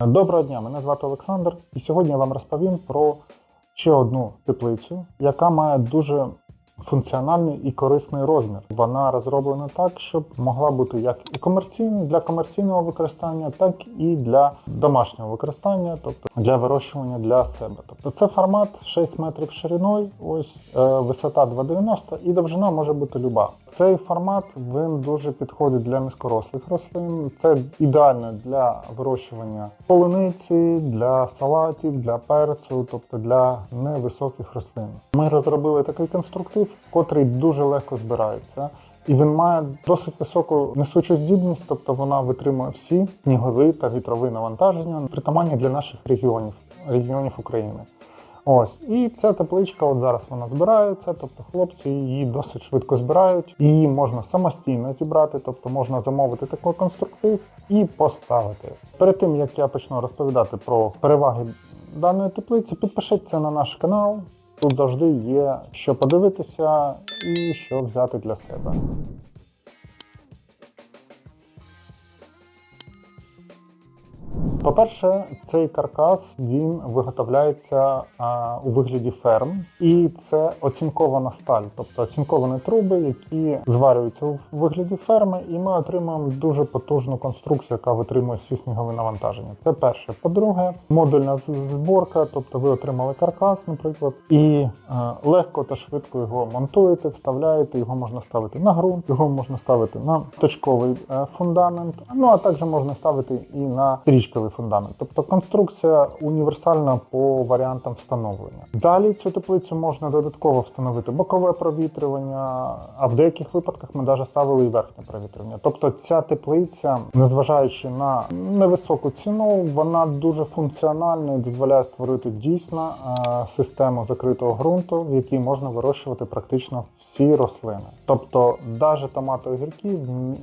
Доброго дня, мене звати Олександр, і сьогодні я вам розповім про ще одну теплицю, яка має дуже функціональний і корисний розмір. Вона розроблена так, щоб могла бути як і комерційною для комерційного використання, так і для домашнього використання, тобто для вирощування для себе. Тобто це формат 6 метрів шириною, ось е, висота 2,90 і довжина може бути люба. Цей формат він дуже підходить для низькорослих рослин. Це ідеально для вирощування полуниці, для салатів, для перцю, тобто для невисоких рослин. Ми розробили такий конструктив, котрий дуже легко збирається. І він має досить високу несучу здібність, тобто вона витримує всі снігові та вітрові навантаження, притаманні для наших регіонів, регіонів України. Ось, і ця тепличка, от зараз вона збирається, тобто хлопці її досить швидко збирають. Її можна самостійно зібрати, тобто можна замовити такий конструктив і поставити. Перед тим як я почну розповідати про переваги даної теплиці, підпишіться на наш канал. Тут завжди є що подивитися і що взяти для себе. По-перше, цей каркас він виготовляється а, у вигляді ферм, і це оцінкована сталь, тобто оцінковані труби, які зварюються у вигляді ферми, і ми отримуємо дуже потужну конструкцію, яка витримує всі снігові навантаження. Це перше. По-друге, модульна зборка, тобто ви отримали каркас, наприклад, і а, легко та швидко його монтуєте, вставляєте. Його можна ставити на ґрунт, його можна ставити на точковий е, фундамент. Ну а також можна ставити і на фундамент. Тобто конструкція універсальна по варіантам встановлення. Далі цю теплицю можна додатково встановити бокове провітрювання, а в деяких випадках ми навіть ставили і верхнє провітрювання. Тобто ця теплиця, незважаючи на невисоку ціну, вона дуже функціональна і дозволяє створити дійсно е, систему закритого ґрунту, в якій можна вирощувати практично всі рослини. Тобто, навіть томати огірки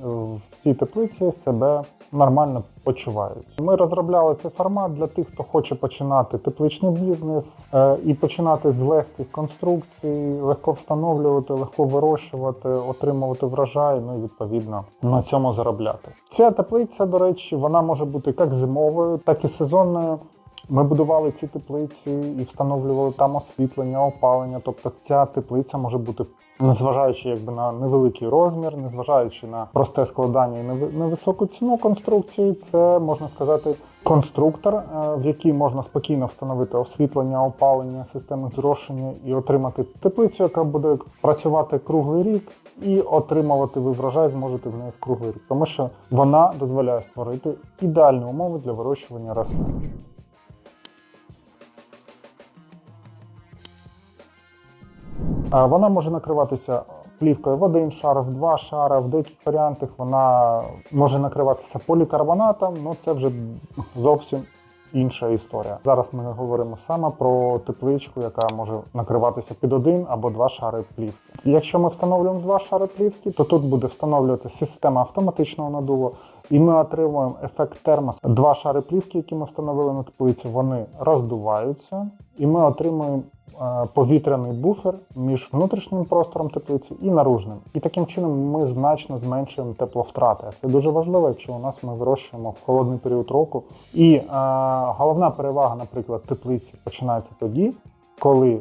в цій теплиці себе нормально почувають. Ми розробляли цей формат для тих, хто хоче починати тепличний бізнес е, і починати з легких конструкцій, легко встановлювати, легко вирощувати, отримувати врожай, ну і відповідно на цьому заробляти. Ця теплиця, до речі, вона може бути як зимовою, так і сезонною. Ми будували ці теплиці і встановлювали там освітлення, опалення. Тобто ця теплиця може бути, незважаючи якби на невеликий розмір, незважаючи на просте складання і неви- невисоку ціну конструкції, це можна сказати конструктор, е, в який можна спокійно встановити освітлення, опалення, системи зрошення і отримати теплицю, яка буде працювати круглий рік. І отримувати ви врожай зможете в неї в круглий рік, тому що вона дозволяє створити ідеальні умови для вирощування рослин. Вона може накриватися плівкою в один шар, в два шари, в деяких варіантах вона може накриватися полікарбонатом, ну це вже зовсім інша історія. Зараз ми говоримо саме про тепличку, яка може накриватися під один або два шари плівки. Якщо ми встановлюємо два шари плівки, то тут буде встановлювати система автоматичного надуву, і ми отримуємо ефект термос. Два шари плівки, які ми встановили на теплиці, вони роздуваються, і ми отримуємо е, повітряний буфер між внутрішнім простором теплиці і наружним. І таким чином ми значно зменшуємо тепловтрати. Це дуже важливо, якщо у нас ми вирощуємо в холодний період року. І е, головна перевага, наприклад, теплиці починається тоді. Коли е,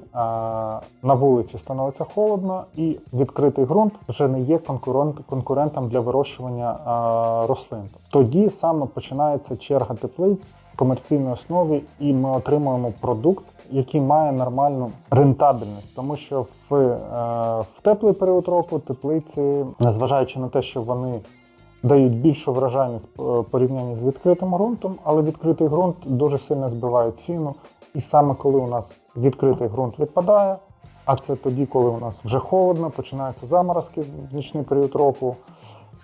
на вулиці становиться холодно, і відкритий ґрунт вже не є конкурент, конкурентом для вирощування е, рослин. Тоді саме починається черга теплиць в комерційній основі, і ми отримуємо продукт, який має нормальну рентабельність, тому що в, е, в теплий період року теплиці, незважаючи на те, що вони дають більшу вражайність в порівнянні з відкритим ґрунтом, але відкритий ґрунт дуже сильно збиває ціну. І саме коли у нас відкритий ґрунт відпадає, а це тоді, коли у нас вже холодно, починаються заморозки в нічний період року,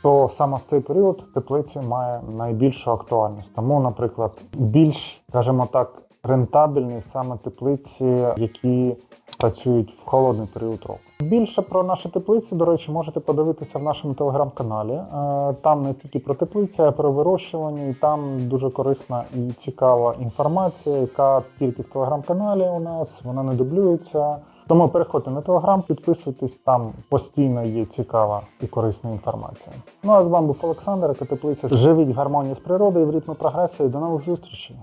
то саме в цей період теплиці має найбільшу актуальність. Тому, наприклад, більш, скажімо так, рентабельні саме теплиці, які працюють в холодний період року. Більше про наші теплиці, до речі, можете подивитися в нашому телеграм-каналі. Е, Там не тільки про теплиці, а й про вирощування, і там дуже корисна і цікава інформація, яка тільки в телеграм-каналі у нас, вона не дублюється. Тому переходьте на телеграм, підписуйтесь, там постійно є цікава і корисна інформація. Ну а з вами був Олександр, яка теплиця. Живіть в гармонії з природою, в ритмі прогресії. До нових зустрічей!